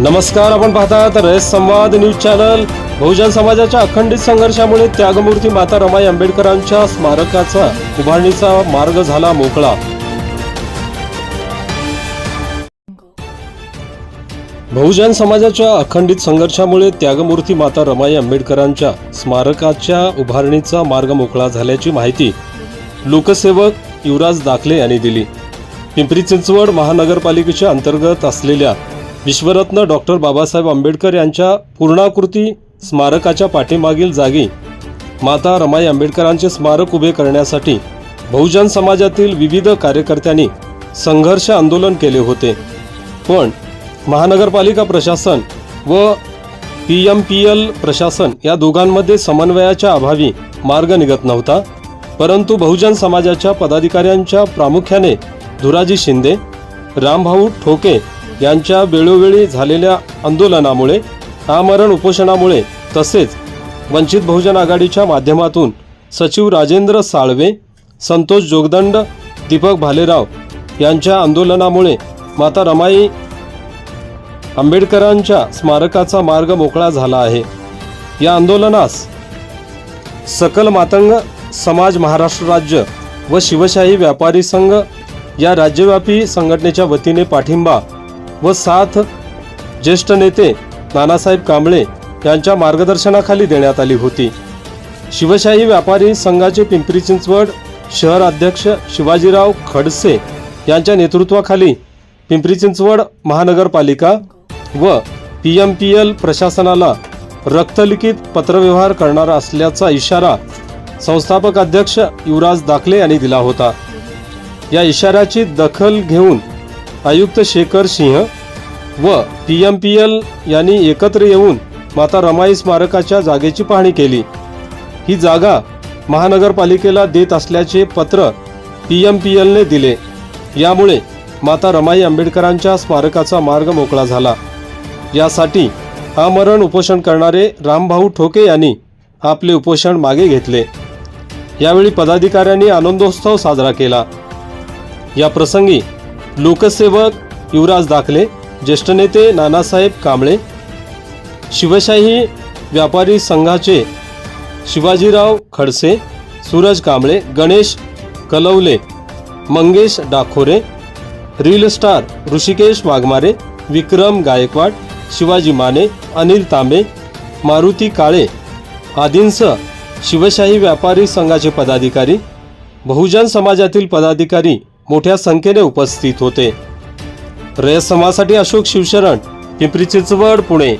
नमस्कार आपण पाहतात रयत संवाद न्यूज चॅनल. बहुजन समाजाच्या अखंडित संघर्षामुळे त्यागमूर्ती माता रमाई आंबेडकरांच्या स्मारकाचा उभारणीचा मार्ग झाला मोकळा. बहुजन समाजाच्या अखंडित संघर्षामुळे त्यागमूर्ती माता रमाई आंबेडकरांच्या स्मारकाच्या उभारणीचा मार्ग मोकळा झाल्याची माहिती लोकसेवक युवराज दाखले यांनी दिली. पिंपरी चिंचवड महानगरपालिकेच्या अंतर्गत असलेल्या विश्वरत्न डॉक्टर बाबासाहेब आंबेडकर यांच्या पूर्णाकृती स्मारकाच्या पाठीमागील जागी माता रमाई आंबेडकरांचे स्मारक उभे करण्यासाठी बहुजन समाजातील विविध कार्यकर्त्यांनी संघर्ष आंदोलन केले होते. पण महानगरपालिका प्रशासन व पी एम पी एल प्रशासन या दोघांमध्ये समन्वयाच्या अभावी मार्ग निघत नव्हता. परंतु बहुजन समाजाच्या पदाधिकाऱ्यांच्या प्रामुख्याने धुराजी शिंदे रामभाऊ ठोके यांच्या वेळोवेळी झालेल्या आंदोलनामुळे आमरण उपोषणामुळे तसेच वंचित बहुजन आघाडीच्या माध्यमातून सचिव राजेंद्र साळवे संतोष जोगदंड दीपक भालेराव यांच्या आंदोलनामुळे माता रमाई आंबेडकरांच्या स्मारकाचा मार्ग मोकळा झाला आहे. या आंदोलनास सकल मातंग समाज महाराष्ट्र राज्य व शिवशाही व्यापारी संघ या राज्यव्यापी संघटनेच्या वतीने पाठिंबा व साथ ज्येष्ठ नेते नानासाहेब कांबळे यांच्या मार्गदर्शनाखाली देण्यात आली होती. शिवशाही व्यापारी संघाचे पिंपरी चिंचवड शहर अध्यक्ष शिवाजीराव खडसे यांच्या नेतृत्वाखाली पिंपरी चिंचवड महानगरपालिका व पी एम पी एल प्रशासनाला रक्तलिखित पत्रव्यवहार करणार असल्याचा इशारा संस्थापक अध्यक्ष युवराज दाखले यांनी दिला होता. या इशाऱ्याची दखल घेऊन आयुक्त शेखर सिंह व पी एम पी एल यांनी एकत्र येऊन माता रमाई स्मारकाच्या जागेची पाहणी केली. ही जागा महानगरपालिकेला देत असल्याचे पत्र पी एम पी एलने दिले. यामुळे माता रमाई आंबेडकरांच्या स्मारकाचा मार्ग मोकळा झाला. यासाठी आमरण उपोषण करणारे रामभाऊ ठोके यांनी आपले उपोषण मागे घेतले. यावेळी पदाधिकाऱ्यांनी आनंदोत्सव साजरा केला. या प्रसंगी लोकसेवक युवराज दाखले ज्येष्ठ नेते नानासाहेब कांबळे शिवशाही व्यापारी संघाचे शिवाजीराव खडसे सूरज कांबळे गणेश कलवले मंगेश डाखोरे रील स्टार ऋषिकेश वाघमारे विक्रम गायकवाड शिवाजी माने अनिल तांबे मारुती काळे आदींसह शिवशाही व्यापारी संघाचे पदाधिकारी बहुजन समाजातील पदाधिकारी मोठ्या संख्येने उपस्थित होते. रयत समाजासाठी अशोक शिवशरण पिंपरी चिंचवड पुणे.